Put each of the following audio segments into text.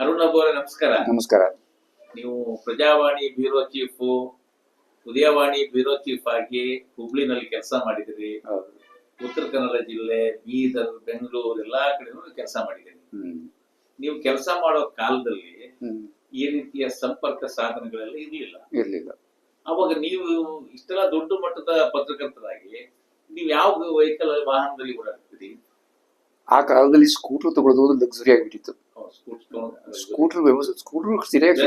ಅರುಣ್ ಅವರೇ ನಮಸ್ಕಾರ. ನಮಸ್ಕಾರ. ನೀವು Prajavani bureau chief Udayavani bureau chief ಆಗಿ ಹುಬ್ಳಿನಲ್ಲಿ ಕೆಲಸ ಮಾಡಿದಿರಿ. ಉತ್ತರ ಕನ್ನಡ ಜಿಲ್ಲೆ ಬೀದರ್ ಬೆಂಗಳೂರು ಎಲ್ಲಾ ಕಡೆನೂ ಕೆಲಸ ಮಾಡಿದ್ರಿ. ನೀವು ಕೆಲಸ ಮಾಡೋ ಕಾಲದಲ್ಲಿ. ಈ ರೀತಿಯ ಸಂಪರ್ಕ ಸಾಧನಗಳೆಲ್ಲ ಇರ್ಲಿಲ್ಲ. ಇರ್ಲಿಲ್ಲ. ಅವಾಗ ನೀವು ಇಷ್ಟೆಲ್ಲ ದೊಡ್ಡ ಮಟ್ಟದ ಪತ್ರಕರ್ತರಾಗಿ ನೀವು ಯಾವ ವೆಹಿಕಲ್ ವಾಹನದಲ್ಲಿ ಓಡಾಡ್ತೀರಿ ಆ ಕಾಲದಲ್ಲಿ ಸ್ಕೂಟರ್ ತಗೊಳ್ಳೋದು ಲಕ್ಸುರಿ ಆಗಿಬಿಟ್ಟಿತ್ತು. ಸ್ಕೂಟರ್ ವ್ಯವಸ್ಥೆ ಸ್ಕೂಟರ್ ಸರಿಯಾಗಿ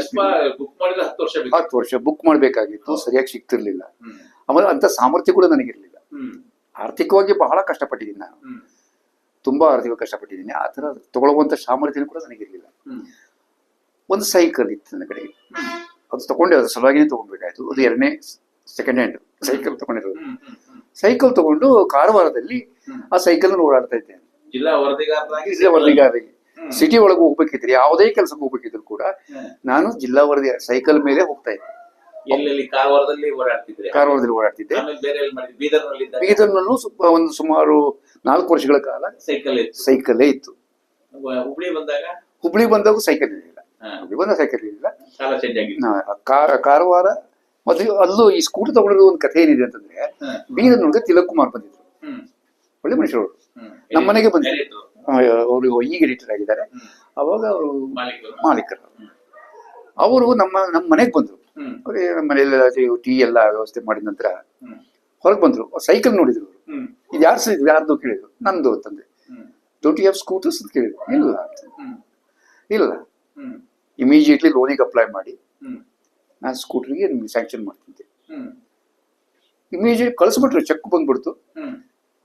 ಹತ್ತು ವರ್ಷ ಬೇಕು. ಮಾಡಬೇಕಾಗಿತ್ತು ಸರಿಯಾಗಿ ಸಿಗ್ತಿರ್ಲಿಲ್ಲ. ಆಮೇಲೆ ಅಂತ ಸಾಮರ್ಥ್ಯ ಕೂಡ ನನಗಿರ್ಲಿಲ್ಲ. ಆರ್ಥಿಕವಾಗಿ ಬಹಳ ಕಷ್ಟಪಟ್ಟಿದ್ದೀನಿ ನಾನು. ತುಂಬಾ ಆರ್ಥಿಕ ಕಷ್ಟಪಟ್ಟಿದ್ದೀನಿ. ಆ ತರ ತಗೊಳ್ಳುವಂತ ಸಾಮರ್ಥ್ಯ ಕೂಡ ನನಗಿರ್ಲಿಲ್ಲ. ಒಂದು ಸೈಕಲ್ ಇತ್ತು ನನ್ನ ಕಡೆ ಅದು ತಗೊಂಡೆ ಅದ್ರ ಸಲುವಾಗಿನೇ ತಗೊಂಡ್ಬೇಕಾಯ್ತು ಅದು ಎರಡನೇ ಸೆಕೆಂಡ್ ಹ್ಯಾಂಡ್ ಸೈಕಲ್ ತಗೊಂಡಿರೋದು. ಸೈಕಲ್ ತಗೊಂಡು ಕಾರವಾರದಲ್ಲಿ ಆ ಸೈಕಲ್ ಓಡಾಡ್ತಾ ಇದ್ದೇನೆ. ಜಿಲ್ಲಾ ವರದಿಗಾರರಾಗಿ. ಸಿಟಿ ಒಳಗೆ ಹೋಗ್ಬೇಕಿದ್ರೆ ಯಾವುದೇ ಕೆಲಸಕ್ಕೆ ಹೋಗ್ಬೇಕಿದ್ರು ಕೂಡ ನಾನು ಜಿಲ್ಲಾ ವರದಿ ಸೈಕಲ್ ಮೇಲೆ ಹೋಗ್ತಾ ಇದ್ದೆ. ಕಾರವಾರದಲ್ಲಿ ಓಡಾಡ್ತಿದ್ದೆ. ಬೀದರ್ನಲ್ಲಿ ಬೀದರ್ನಲ್ಲೂ ಒಂದು ಸುಮಾರು ನಾಲ್ಕು ವರ್ಷಗಳ ಕಾಲ ಸೈಕಲ್ ಇತ್ತು. ಸೈಕಲ್ಲೇ ಇತ್ತು. ಹುಬ್ಳಿ ಬಂದಾಗ? ಹುಬ್ಳಿ ಬಂದಾಗ ಸೈಕಲ್ ಇರಲಿಲ್ಲ. ಹುಬ್ಳಿ ಬಂದಾಗ ಸೈಕಲ್ ಇರಲಿಲ್ಲ. ಕಾಲ ಚೇಂಜ್ ಆಗಿತ್ತು. ಕಾರ ಕಾರವಾರ ಮತ್ತೆ ಅಲ್ಲೂ ಈ ಸ್ಕೂಟರ್ ತಗೊಂಡಿರೋ ಒಂದು ಕಥೆ ಏನಿದೆ ಅಂತಂದ್ರೆ ಬೀದರ್ ಬೀದರ್ನೊಳಗೆ ತಿಲಕ್ ಕುಮಾರ್ ಬಂದಿದ್ರು. ಒಳ್ಳೆ ಮನುಷ್ಯರು. ನಮ್ಮ ಮನೆಗೆ ಬಂದಿದ್ರು. ಅವರು ಈಗ ಎಡಿಟರ್ ಆಗಿದ್ದಾರೆ ಅವಾಗ ಅವರು ಮಾಲೀಕರು. ಅವರು ನಮ್ಮ ನಮ್ಮ ಮನೆಗೆ ಬಂದ್ರು. ಅವ್ರಿಗೆ ನಮ್ಮ ಮನೆಯಲ್ಲಿ ಟೀ ಎಲ್ಲ ವ್ಯವಸ್ಥೆ ಮಾಡಿದ ನಂತರ ಹೊರಗೆ ಬಂದ್ರು. ಸೈಕಲ್ ನೋಡಿದ್ರು. ಇದು ಯಾರು ಸಹ ಯಾರ್ದು ಕೇಳಿದ್ರು? ನಂದು ಅಂತಂದೆ. ಹ್ಮ್. ಡೋಂಟ್ ಯು ಹ್ಯಾವ್ ಸ್ಕೂಟರ್ಸ್ ಅಂತ ಕೇಳಿದ್ರು. ಇಲ್ಲ ಅಂತ. ಇಲ್ಲ. ಇಮಿಡಿಯೇಟ್ಲಿ ಲೋನಿಗೆ ಅಪ್ಲೈ ಮಾಡಿ. ನಾನು ಸ್ಕೂಟರ್ಗೆ ನಿಮ್ಗೆ ಸ್ಯಾಂಕ್ಷನ್ ಮಾಡ್ತಿದ್ದೆ. ಇಮಿಡಿಯೇಟ್ ಕಳಿಸ್ಬಿಟ್ರು. ಚೆಕ್ ಬಂದ್ಬಿಡ್ತು.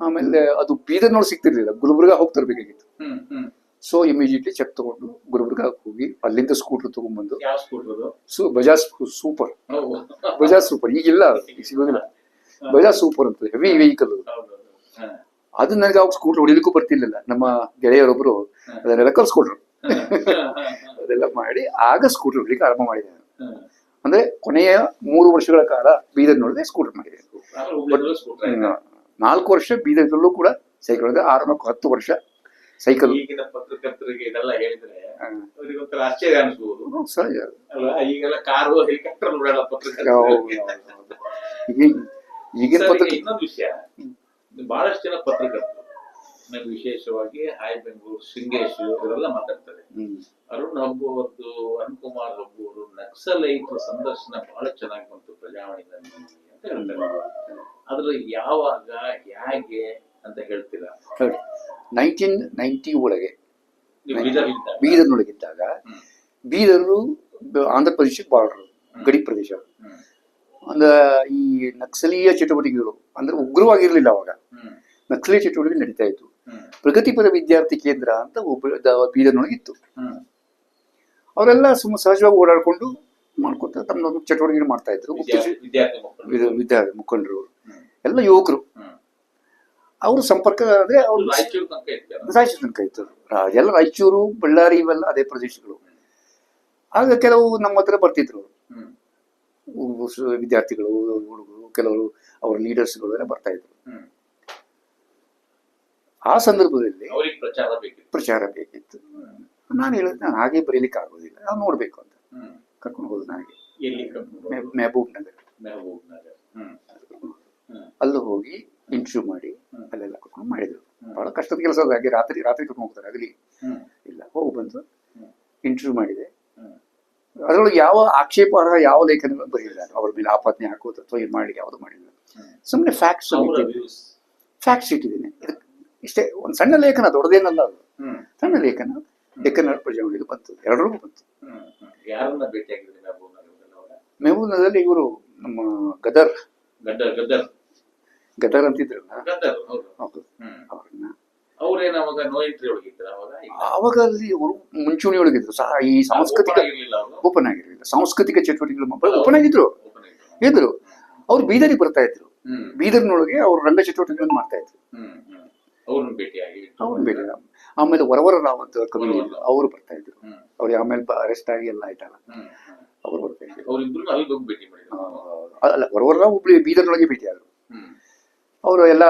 ಆಮೇಲೆ ಅದು ಬೀದರ್ನೋಳು ಸಿಗ್ತಿರ್ಲಿಲ್ಲ ಗುಲ್ಬರ್ಗ ಹೋಗಿ ತರಬೇಕಾಗಿತ್ತು. ಹ್ಮ್. ಹ್ಮ್. ಸೊ ಇಮಿಡಿಯೇಟ್ಲಿ ಚೆಕ್ ತಗೊಂಡು ಗುಲ್ಬರ್ಗ ಹೋಗಿ ಅಲ್ಲಿಂದ ಸ್ಕೂಟರ್ ತಗೊಂಡ್ಬಂದು ಸೂ ಬಜಾಜ್ ಸೂಪರ್. ಬಜಾಜ್ ಸೂಪರ್ ಈಗಿಲ್ಲ ಸಿಗೋದಿಲ್ಲ. ಬಜಾಜ್ ಸೂಪರ್ ಅಂತ ಹೆವಿ ವೆಹಿಕಲ್. ಅದು. ನನಗೆ ಅವಾಗ ಸ್ಕೂಟರ್ ಹೊಡಿಲಿಕ್ಕೂ ಬರ್ತಿರ್ಲಿಲ್ಲ. ನಮ್ಮ ಗೆಳೆಯರೊಬ್ರು ಅದನ್ನೆಲ್ಲ ಕಲ್ಸ್ಕೊಟ್ರು. ಅದೆಲ್ಲ ಮಾಡಿ ಆಗ ಸ್ಕೂಟರ್ ಹೊಡಿಲಿಕ್ಕೆ ಆರಂಭ ಮಾಡಿದೆ ನಾನು. ಅಂದ್ರೆ ಕೊನೆಯ ಮೂರು ವರ್ಷಗಳ ಕಾಲ ಬೀದರ್ ನೋಡಿದ್ರೆ ಸ್ಕೂಟರ್ ಮಾಡಿದೆ ನಾಲ್ಕು ವರ್ಷ ಬೀದರ್ದಲ್ಲೂ ಕೂಡ ಸೈಕಲ್ ಇದೆ. ಆರು ನಾಲ್ಕು ಹತ್ತು ವರ್ಷ ಸೈಕಲ್ ಈಗಿನ ಪತ್ರಕರ್ತರಿಗೆ ಇದೆಲ್ಲ ಹೇಳಿದ್ರೆ ಅವರಿಗೊಂಥರ ಆಶ್ಚರ್ಯ ಅನಿಸ್ಬೋದು. ಸಹಜ ಅಲ್ವಾ? ಈಗೆಲ್ಲ ಕಾರು ಹೆಲಿಕಾಪ್ಟರ್ ನೋಡಲ್ಲ ಪತ್ರಕರ್ತರಿಗೆ ಈಗಿನ ಪತ್ರ ಇನ್ನೊಂದು ವಿಷಯ. ಬಹಳಷ್ಟು ಜನ ಪತ್ರಕರ್ತರು ನಮ್ಗೆ ವಿಶೇಷವಾಗಿ ಹಾಯ್ ಬೆಂಗಳೂರು ಶೃಂಗೇಶ್ ಇವರೆಲ್ಲ ಮಾತಾಡ್ತಾರೆ. ಅರುಣ್ ಹಬ್ಬು ಅನ್ಕುಮಾರ್ ಅರುಣ್ ಕುಮಾರ್ ಹಬ್ಬು ಅವರು ನಕ್ಸಲೈಟ್ ಸಂದರ್ಶನ ಬಹಳ ಚೆನ್ನಾಗಿ ಬಂತು ಪ್ರಜಾವಾಣಿನಲ್ಲಿ ಅಂತ ಹೇಳ್ತಾರೆ ಯಾವಾಗ ಹೇಗೆ ಅಂತ ಹೇಳ್ತೀರಾ? ಹೇಳಿ ನೈನ್ಟೀನ್ ನೈಂಟಿ ಒಳಗೆ. ಬೀದರ್ನೊಳಗಿದ್ದಾಗ? ಬೀದರು ಆಂಧ್ರ ಪ್ರದೇಶಕ್ಕೆ ಬಾರ್ಡರ್ ಗಡಿ ಪ್ರದೇಶ. ಒಂದ ಈ ನಕ್ಸಲೀಯ ಚಟುವಟಿಕೆಗಳು ಅಂದ್ರೆ ಉಗ್ರವಾಗಿರ್ಲಿಲ್ಲ ಅವಾಗ. ನಕ್ಸಲೀಯ ಚಟುವಟಿಕೆ ನಡೀತಾ ಇತ್ತು. ಪ್ರಗತಿಪರ ವಿದ್ಯಾರ್ಥಿ ಕೇಂದ್ರ ಅಂತ ಒಬ್ಬ ದ- ಬೀದರ್ನೊಳಗೆ ಇತ್ತು ಹ್ಮ್. ಅವರೆಲ್ಲ ಸುಮ್ಮ ಸಹಜವಾಗಿ ಓಡಾಡ್ಕೊಂಡು ಮಾಡ್ಕೊತ ತಮ್ಮ ಚಟುವಟಿಕೆ ಮಾಡ್ತಾ ಇದ್ರು. ಗುಪ್ತ ವಿದ್ಯಾರ್ಥಿ ವಿದ್ಯಾರ್ಥಿ ಮಕ್ಕಳು ವಿದ- ವಿದ್ಯಾರ್ಥಿ ಮುಖಂಡರು. ಎಲ್ಲ ಯುವಕರು. ಅವರು ಸಂಪರ್ಕ ಅಂದ್ರೆ ಅವ್ರು ರಾಯಚೂರು ತನಕ ಇತ್ತು ಎಲ್ಲ ರಾಯಚೂರು ಬಳ್ಳಾರಿ ಇವೆಲ್ಲ ಅದೇ ಪ್ರದೇಶಗಳು. ಆಗ ಕೆಲವು ನಮ್ಮ ಹತ್ರ ಬರ್ತಿದ್ರು. ವಿದ್ಯಾರ್ಥಿಗಳು ಹುಡುಗರು ಕೆಲವರು ಅವ್ರ ಲೀಡರ್ಸ್ಗಳು ಎಲ್ಲ ಬರ್ತಾ ಇದ್ರು. ಆ ಸಂದರ್ಭದಲ್ಲಿ ಅವ್ರಿಗೆ ಪ್ರಚಾರ ಬೇಕಿತ್ತು. ಪ್ರಚಾರ ಬೇಕಿತ್ತು. ನಾನು ಹೇಳಿದ್ ನಾನು ಹಾಗೆ ಬರೀಲಿಕ್ಕೆ ಆಗೋದಿಲ್ಲ. ನಾವು ನೋಡ್ಬೇಕು ಅಂತ. ಕರ್ಕೊಂಡು ಹೋದ ನನಗೆ ಮೆಹಬೂಬ್ ನಗರ್. ಮೆ- ಮೆಹಬೂಬ್ ನಗರ್. ಅಲ್ಲಿ ಹೋಗಿ ಇಂಟರ್ವ್ಯೂ ಮಾಡಿ. ಅಲ್ಲೆಲ್ಲ ಕರ್ಕೊಂಡು ಮಾಡಿದ್ರು. ಬಹಳ ಕಷ್ಟದ ಕೆಲಸ ಹಾಗೆ ರಾತ್ರಿ ರಾತ್ರಿ ಕರ್ಕೊಂಡು ಹೋಗ್ತಾರೆ ಆಗಲಿ. ಇಲ್ಲ ಹೋಗಿ ಬಂದು. ಇಂಟರ್ವ್ಯೂ ಮಾಡಿದೆ. ಅದರೊಳಗೆ ಯಾವ ಆಕ್ಷೇಪಾರ್ಹ ಯಾವ ಲೇಖನಗಳು ಬರೆಯಿಲ್ಲ ಅವ್ರ ಮೇಲೆ ಆಪಾದನೆ ಹಾಕೋದು ಅಥವಾ ಇದು ಮಾಡಿ ಯಾವುದು ಮಾಡಿಲ್ಲ. ಸುಮ್ಮನೆ ಫ್ಯಾಕ್ಟ್ಸ್. ಫ್ಯಾಕ್ಟ್ಸ್ ಇಟ್ಟಿದ್ದೀನಿ ಇಷ್ಟೇ ಒಂದು ಸಣ್ಣ ಲೇಖನ ದೊಡ್ಡದೇನಲ್ಲ ಅದು ಹ್ಮ್. ಸಣ್ಣ ಲೇಖನ ಲೇಖನ ಪ್ರಜಾವಳಿಗೆ ಬಂತು ಎರಡರಿಗೂ ಬಂತು ಹ್ಮ್. ಹ್ಮ್. ಯಾರನ್ನ ಭೇಟಿಯಾಗಿದ್ರಿ ಮೆಹಬೂಬ್ ನಗರದಲ್ಲಿ ಅವಾಗ ಇವರು ನಮ್ಮ ಗದರ್ ಗದ್ದರ್ ಗದ್ದರ್ ಗದರ್ ಅಂತಿದ್ರಲ್ಲ ಗದ್ದರ್ ಹೌದು ಹೌದು ಹ್ಮ್. ಅವ್ರನ್ನ ಅವ್ರೇನ ಅವಾಗ ನೋ ಎಂಟ್ರಿ ಒಳಗಿದ್ರ ಅವಾಗ ಇಲ್ಲ. ಆವಾಗ ಅಲ್ಲಿ ಅವರು ಮುಂಚೂಣಿಯೊಳಗಿದ್ರು ಸಹ ಈ ಸಾಂಸ್ಕೃತಿಕ Open ಆಗಿರ್ಲಿಲ್ಲ ಅವರು ಓಪನ್ ಆಗಿರಲಿಲ್ಲ ಸಾಂಸ್ಕೃತಿಕ ಚಟುವಟಿಕೆಗಳು ಓಪನ್ ಆಗಿದ್ರು Open ಆಗಿದ್ರು. ಇದ್ರು ಅವ್ರು ಬೀದರಿಗೆ ಬರ್ತಾ ಇದ್ರು ಹ್ಮ್. ಬೀದರ್ನೊಳಗೆ ಅವ್ರು ರಂಗ ಚಟುವಟಿಕೆಗಳನ್ನು ಮಾಡ್ತಾ ಇದ್ರು ಹ್ಮ್. ಹ್ಮ್. ಅವ್ರನ್ನ ಭೇಟಿಯಾಗಿ ಅವ್ರು ಬೇಡ ಆಮೇಲೆ ವರವರ ರಾವ್ ಅಂತ ಕವಿ ವರವರ ಇದ್ರು. ಅವರು ಬರ್ತಾ ಇದ್ರು ಹ್ಮ್. ಅವ್ರಿಗೆ ಆಮೇಲೆ ಅರೆಸ್ಟ್ ಆಗಿ ಎಲ್ಲ ಆಯ್ತಲ್ಲ ಹ್ಮ್. ಅವ್ರು ಬರ್ತಾ ಇದ್ರು ಅವ್ರಿಬ್ರು ಅಲ್ಲಿ ಹೋಗಿ ಭೇಟಿ ಮಾಡಿದ್ರು. ಅಲ್ಲ ವರವರ ರಾವ್ ಒಬ್ಳು ಬೀದರ್ನೊಳಗೆ ಹ್ಮ್. ಅವರು ಎಲ್ಲ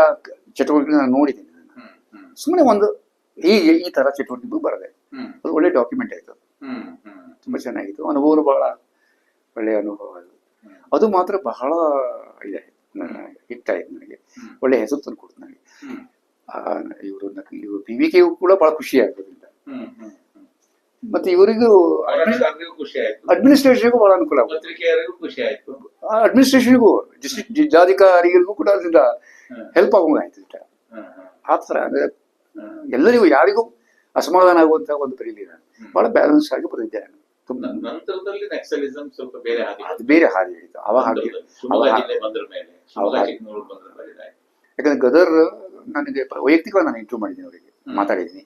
ಚಟುವಟಿಕೆಗಳನ್ನ ನೋಡಿದ್ದೀನಿ. ನಾನು. ಹ್ಮ್. ಸುಮ್ಮನೆ ಒಂದು ಹೀಗೆ ಈ ತರ ಚಟುವಟಿಕೆಗಳು ಬರದೆ. ಅದು ಒಳ್ಳೆ ಡಾಕ್ಯುಮೆಂಟ್ ಆಯ್ತು. ತುಂಬಾ ಚೆನ್ನಾಗಿತ್ತು. ಅನುಭವ ಬಹಳ ಒಳ್ಳೆಯ ಅನುಭವ ಅದು. ಅದು ಮಾತ್ರ ಬಹಳ ಇದೆ ಹಿಟ್ ಆಯ್ತು ನನಗೆ. ಒಳ್ಳೆ ಹೆಸರು ತಂದು ಕೊಡ್ತು ನನಗೆ ಇವರು ಇವರು ಬಿ ವಿ ಕೆ ಕೂಡ ಬಹಳ ಖುಷಿ ಆಗೋದ್ರಿಂದ ಮತ್ತೆ ಇವರಿಗೂ ಆಯ್ತು. ಅಡ್ಮಿನಿಸ್ಟ್ರೇಷನ್ಗೂ ಬಹಳ ಅನುಕೂಲ ಆಯ್ತು. ಅಡ್ಮಿನಿಸ್ಟ್ರೇಷನ್ಗೂ ಡಿಸ್ಟ್ರಿಕ್ಟ್ ಜಿಲ್ಲಾಧಿಕಾರಿಗಳಿಗೂ ಕೂಡ ಅದರಿಂದ ಹೆಲ್ಪ್ ಹ್ಮ್ ಹ್ಮ್ ಆ ಥರ ಅಂದ್ರೆ ಎಲ್ಲರಿಗೂ ಯಾರಿಗೂ ಅಸಮಾಧಾನ ಆಗುವಂತ ಒಂದು ಬರೀಲಿಲ್ಲ ಬಹಳ ಬ್ಯಾಲೆನ್ಸ್ ಆಗಿ ಬರೆದಿದ್ದೆ ನಾನು ಅದು ಬೇರೆ ಹಾದಿ ಹೇಳಿದ್ದು ಅವ ಹಾಗೆ. ನಂತರದಲ್ಲಿ. ಶಿವಮೊಗ್ಗ ಅವ- ಜಿಲ್ಲೆ ಬಂದ್ರ ಮೇಲೆ ಶಿವಮೊಗ್ಗ ಹಾಗೆ. ಚಿಕ್ಕಮಗಳೂರು ಬಂದ್ರ ಮೇಲೆ ಯಾಕಂದ್ರೆ ಗದರ್ ನನಗೆ ವೈಯಕ್ತಿಕವಾಗಿ ನಾನು ಇಂಟರ್ವ್ಯೂ ಮಾಡಿದ್ದೀನಿ ಅವರಿಗೆ. ಮಾತಾಡಿದ್ದೀನಿ.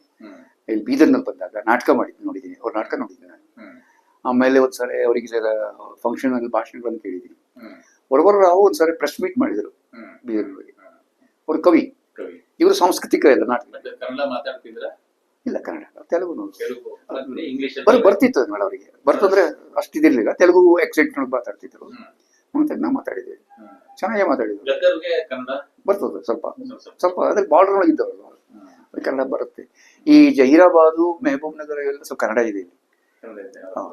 ಇಲ್ಲಿ ಬೀದರ್ನಲ್ಲಿ ಬಂದಾಗ ನಾಟಕ ಮಾಡಿದ್ದೆ ನೋಡಿದ್ದೀನಿ. ಅವ್ರ ನಾಟಕ ನೋಡಿದ್ದೀನಿ ನಾನು ಆಮೇಲೆ ಒಂದ್ಸರಿ ಅವರಿಗೆ ಫಂಕ್ಷನ್ ಅಲ್ಲಿ ಭಾಷಣಗಳನ್ನು ಕೇಳಿದ್ದೀನಿ. ಹೊರಬರ ರಾವ್ ಒಂದ್ಸರಿ ಪ್ರೆಸ್ ಮೀಟ್ ಮಾಡಿದರು ಬೀದರ್. ಅವ್ರು ಕವಿ. ಇವರು ಸಾಂಸ್ಕೃತಿಕ ಇಲ್ಲ ನಾಟಕ. ಇಲ್ಲ ಕನ್ನಡ. ತೆಲುಗು ಇಂಗ್ಲಿಷ್ ಬರ್ತಿತ್ತು ಮೇಡ ಅವರಿಗೆ. ಬರ್ತಂದ್ರೆ ಅಷ್ಟು ಇದಿರ್ಲಿಲ್ಲ. ತೆಲುಗು ಎಕ್ಸೆಂಟ್ ನೋಡಿ ಮಾತಾಡ್ತಿದ್ರು. ಮತ್ತೆ ನಾವು ಮಾತಾಡಿದ್ವಿ ಚೆನ್ನಾಗೇ ಮಾತಾಡಿದ್ರು. ಬರ್ತದ ಸ್ವಲ್ಪ. ಸ್ವಲ್ಪ. ಅದ್ರ ಬಾರ್ಡರ್ ಒಳಗೆ ಇದ್ದವಲ್ಲ ಹ್ಮ್. ಅದು ಕನ್ನಡ ಬರುತ್ತೆ. ಈ ಜಹೀರಾಬಾದು ಮೆಹಬೂಬ್ ನಗರ ಎಲ್ಲ ಸ್ವಲ್ಪ ಕನ್ನಡ ಇದೆ ಇಲ್ಲಿ.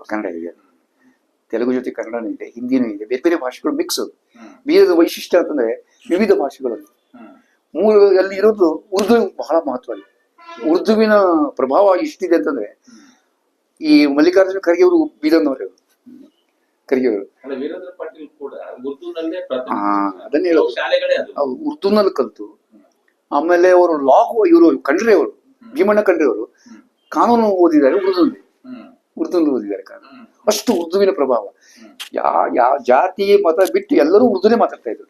ಕನ್ನಡ ಇದೆ. ತೆಲುಗು ಜೊತೆ ಕನ್ನಡನೂ ಇದೆ ಹಿಂದಿನೂ ಇದೆ ಬೇರೆ ಬೇರೆ ಭಾಷೆಗಳು ಮಿಕ್ಸ್ ಬೀರದ ವೈಶಿಷ್ಟ್ಯ ಅಂತಂದ್ರೆ ವಿವಿಧ ಭಾಷೆಗಳು ಮೂಲ ಅಲ್ಲಿ ಇರೋದು ಉರ್ದು ಬಹಳ ಮಹತ್ವ ಇದೆ ಉರ್ದುವಿನ ಪ್ರಭಾವ ಎಷ್ಟಿದೆ ಅಂತಂದ್ರೆ. ಈ ಮಲ್ಲಿಕಾರ್ಜುನ ಖರ್ಗೆ ಅವರು ಬೀದರ್ನವರು. ಖರ್ಗೆ ಅವರು ಅದನ್ನೇ ಉರ್ದುನಲ್ಲಿ ಕಲ್ತು. ಆಮೇಲೆ ಅವರು ಲಾ ಇವರು ಕಂಡ್ರೆ ಅವರು ಭೀಮಣ್ಣ ಕಂಡ್ರಿ ಅವರು ಕಾನೂನು ಓದಿದ್ದಾರೆ ಉರ್ದುನಲ್ಲಿ ಉರ್ದು ಉರ್ದುನಲ್ಲಿ ಓದಿದ್ದಾರೆ ಕಾನೂನು. ಅಷ್ಟು ಉರ್ದುವಿನ ಪ್ರಭಾವ. ಯಾ ಯಾ ಯಾವ ಜಾತಿ ಮತ ಬಿಟ್ಟು ಎಲ್ಲರೂ ಉರ್ದುನೇ ಮಾತಾಡ್ತಾ ಇದ್ರು.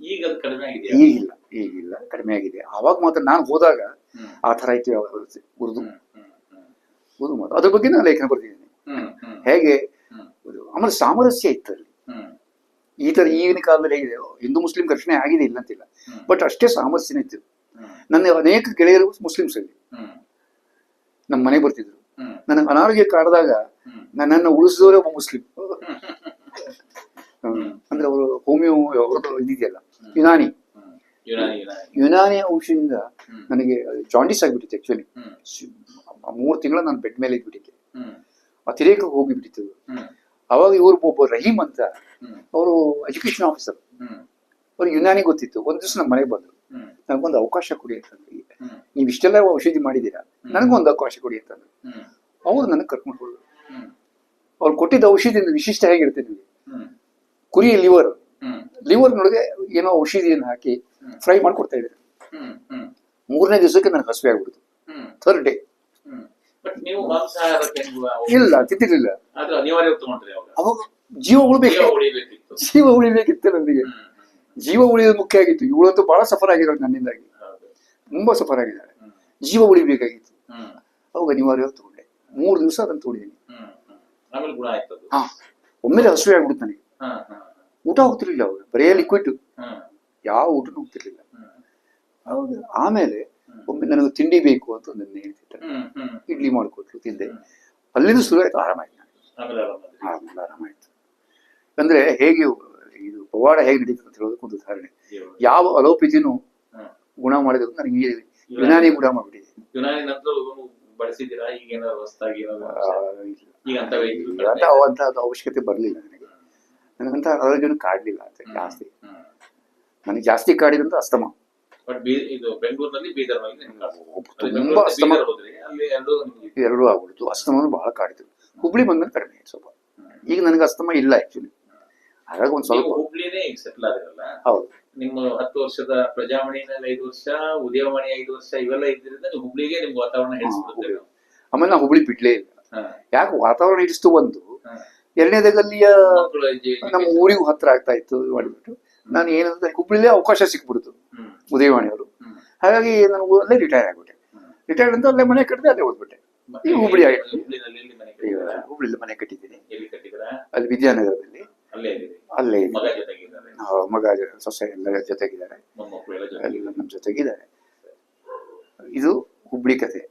ಈಗ ಈಗಿಲ್ಲ ಈಗಿಲ್ಲ ಕಡಿಮೆ ಆಗಿದೆ. ಅವಾಗ ಮಾತ್ರ ನಾನು ಹೋದಾಗ ಆ ಥರ ಐತಿ ಉರ್ದು. ಉರ್ದು ಮಾತು ಅದ್ರ ಬಗ್ಗೆ ನಾನು ಲೇಖನ ಬರ್ತಿದ್ದೀನಿ ಹೇಗೆ? ಆಮೇಲೆ ಸಾಮರಸ್ಯ ಇತ್ತು ಅಲ್ಲಿ ಈ ತರ ಈಗಿನ ಕಾಲದಲ್ಲಿ ಹೇಗಿದೆ? ಹಿಂದೂ ಮುಸ್ಲಿಂ ಘರ್ಷಣೆ ಆಗಿದೆ ಇಲ್ಲ ಅಂತಿಲ್ಲ. ಬಟ್ ಅಷ್ಟೇ ಸಾಮರಸ್ಯನೇ ಇತ್ತು. ನನ್ನ ಅನೇಕ ಗೆಳೆಯರು ಮುಸ್ಲಿಮ್ಸ್ ಅಲ್ಲಿ. ನಮ್ಮ ಮನೆಗೆ ಬರ್ತಿದ್ರು. ನನಗೆ ಅನಾರೋಗ್ಯ ಕಾಡಿದಾಗ ನನ್ನನ್ನು ಉಳಿಸಿದವರೇ ಒಬ್ಬ ಮುಸ್ಲಿಂ. ಅಂದ್ರೆ ಅವರು ಹೋಮಿಯೋ ಅವ್ರದ್ದು ಇದಿದೆಯಲ್ಲ. ಯುನಾನಿ. ಯುನಾನಿ ಔಷಧಿಯಿಂದ ನನಗೆ ಜಾಂಡಿಸ್ ಆಗಿಬಿಟ್ಟಿತ್ತು ಆಕ್ಚುಲಿ ಮೂರು ತಿಂಗಳ ನಾನು ಬೆಡ್ ಮೇಲೆ ಇದ್ಬಿಟ್ಟಿದ್ದೆ. ಅತಿರೇಕ ಹೋಗಿಬಿಟ್ಟಿತ್ತು. ಅವಾಗ ಇವ್ರಿಗೊಬ್ಬ ಒಬ್ಬ ರಹೀಮ್ ಅಂತ ಅವರು ಎಜುಕೇಶನ್ ಆಫೀಸರ್. ಅವ್ರಿಗೆ ಯುನಾನಿ ಗೊತ್ತಿತ್ತು. ಒಂದ್ ದಿವಸ ನಮ್ಮ ಮನೆಗೆ ಬಂದ್ರು. ನನಗೊಂದು ಅವಕಾಶ ಕೊಡಿ ಅಂತಂದ್ರೆ ನೀವ್ ಇಷ್ಟೆಲ್ಲ ಔಷಧಿ ಮಾಡಿದ್ದೀರಾ? ನನಗೊಂದು ಅವಕಾಶ ಕೊಡಿ ಅಂತಂದ್ರು ಅವ್ರು ನನಗೆ ಕರ್ಕೊಂಡು ಹೋದ್ರು. ಅವ್ರು ಕೊಟ್ಟಿದ್ದ ಔಷಧಿ ವಿಶಿಷ್ಟ ಹೇಗಿರುತ್ತೆ ನಿಮಗೆ? ಕುರಿ ಲಿವರ್. ಲಿವರ್ ಲಿವರ್ನೊಳಗೆ ಏನೋ ಔಷಧಿಯನ್ನು ಹಾಕಿ ಫ್ರೈ ಮಾಡ್ಕೊಡ್ತಾ ಇದ್ರು ಹ್ಮ್. ಹ್ಮ್. ಮೂರನೇ ದಿವಸಕ್ಕೆ ನನಗೆ ಹಸಿವೆ ಆಗ್ಬಿಡ್ತು. Third day. ಇಲ್ಲ ತಿಂತಿರ್ಲಿಲ್ಲ. ಅವಾಗ ಜೀವ ಉಳಿಬೇಕು. ಜೀವ ಉಳಿಬೇಕಿತ್ತು. ನನಗೆ ಜೀವ ಉಳಿಯೋದು ಮುಖ್ಯ ಆಗಿತ್ತು. ಇವಳಂತೂ ಬಹಳ ಸಫರ್ ಆಗಿರೋದು ನನ್ನಿಂದಾಗಿ. ತುಂಬಾ ಸಫರ್ ಆಗಿದ್ದಾಳೆ. ಜೀವ ಉಳಿಬೇಕಾಗಿತ್ತು. ಅವಾಗ ಅನಿವಾರ್ಯವಾಗಿ ತಗೊಂಡೆ ಮೂರು ದಿವಸ ಅದನ್ನು ತಗೊಂಡಿದ್ದೀನಿ ಹಾ. ಒಮ್ಮೆಲೆ ಹಸುವೆ ಆಗ್ಬಿಡ್ತು ನನಗೆ. ಊಟ ಹೋಗ್ತಿರ್ಲಿಲ್ಲ ಅವಾಗ ಬರೇ ಲಿಕ್ವಿಡ್ ಯಾವ ಊಟನೂ ಹೋಗ್ತಿರ್ಲಿಲ್ಲ. ಅವಾಗ ಆಮೇಲೆ ಒಮ್ಮೆ ನನಗೆ ತಿಂಡಿ ಬೇಕು ಅಂತ ನನ್ನ ಹ್ಮ್ ಇಡ್ಲಿ ಮಾಡಿಕೊಟ್ಲು ತಿಂದೆ. ಅಲ್ಲಿಂದ ಶುರು ಆಯ್ತು ಆರಾಮಾಯ್ತು. ಆರಾಮಾಯ್ತು. ಅಂದ್ರೆ ಹೇಗೆ ಇದು ಪವಾಡ ಹೇಗೆ ನಡೀತದೆ ಅಂತ ಹೇಳೋದಕ್ಕೆ ಒಂದು ಉದಾಹರಣೆ. ಯಾವ ಅಲೋಪತಿನೂ ಗುಣ ಮಾಡಿದ್ರು ನನಗೆ ಯುನಾನಿ ಗುಣ ಮಾಡಿಬಿಟ್ಟಿದೆ ಯುನಾನಿ ಬಳಸಿದ್ದೀರಾ ಅಂತ ಅವಶ್ಯಕತೆ ಬರಲಿಲ್ಲ ನನಗೆ. ನನಗಂತ ಆರೋಗ್ಯನೂ ಕಾಡ್ಲಿಲ್ಲ ಅಂತ ಜಾಸ್ತಿ. ನನಗೆ ಜಾಸ್ತಿ ಕಾಡಿದಂತ ಅಸ್ತಮ. ತುಂಬಾ ಅಸ್ತಮ. ಎರಡು ಆಗ್ಬಿಡ್ತು. ಅಸ್ತಮನು ಬಹಳ ಕಾಡಿತು ಹುಬ್ಳಿ ಬಂದ್ರೆ ಕಡಿಮೆ ಸ್ವಲ್ಪ. ಈಗ ನನಗೆ ಅಸ್ತಮ ಇಲ್ಲ ಆಕ್ಚುಲಿ ಹಾಗಾಗಿ ಒಂದ್ ಸ್ವಲ್ಪ ಹುಬ್ಳಿನೇ ಈಗ ಸೆಟ್ಲ್ ಆದಿರಲ್ಲ ಹೌದು. ನಿಮ್ಮ ಹತ್ತು ವರ್ಷದ ಪ್ರಜಾವಾಣಿನಲ್ಲಿ ಐದು ವರ್ಷ ಉದಯವಾಣಿ ಐದು ವರ್ಷ ಇವೆಲ್ಲ ಇದ್ರಿಂದ ನೀವು ಹುಬ್ಳಿಗೆ ನಿಮ್ಗೆ ವಾತಾವರಣ ಹೆಚ್ಚಿಸ್ಬಿಡ್ತೇವೆ. ಆಮೇಲೆ ನಾವು ಹುಬ್ಳಿ ಬಿಡ್ಲೇ ಇಲ್ಲ. ಯಾಕೆ ವಾತಾವರಣ ಹಿಡಿಸ್ತು ಬಂತು ಹಾ. ಎರಡನೇದಾಗಲ್ಲಿಯ ನಮ್ಮ ಊರಿಗೂ ಹತ್ರ ಆಗ್ತಾ ಇತ್ತು ಮಾಡಿಬಿಟ್ಟು. ನಾನು ಏನಂದ್ರೆ ಹುಬ್ಳಿಲೇ ಅವಕಾಶ ಸಿಕ್ಬಿಡ್ತು ಉದಯವಾಣಿ ಉದಯವಾಣಿಯವರು. ಹಾಗಾಗಿ ನಾನು ಅಲ್ಲೇ ರಿಟೈರ್ ಆಗ್ಬಿಟ್ಟೆ. ರಿಟೈರ್ಡ್ ಅಂತ ಅಲ್ಲೇ ಮನೆ ಕಟ್ಟಿದೆ ಅಲ್ಲೇ ಓದ್ಬಿಟ್ಟೆ. ಹುಬ್ಳಿ. ಹುಬ್ಳಿನಲ್ಲಿ ಮನೆ ಕಟ್ಟಿದ್ದೀನಿ. ಅಲ್ಲಿ ವಿದ್ಯಾನಗರದಲ್ಲಿ. ಅಲ್ಲೇ ಮಗ ಸೊಸೆ ಎಲ್ಲ ಜೊತೆಗಿದ್ದಾರೆ. ಜೊತೆ ಎಲ್ಲ ನಮ್ಮ ಜೊತೆಗಿದ್ದಾರೆ. ಇದು ಹುಬ್ಳಿ ಕತೆ.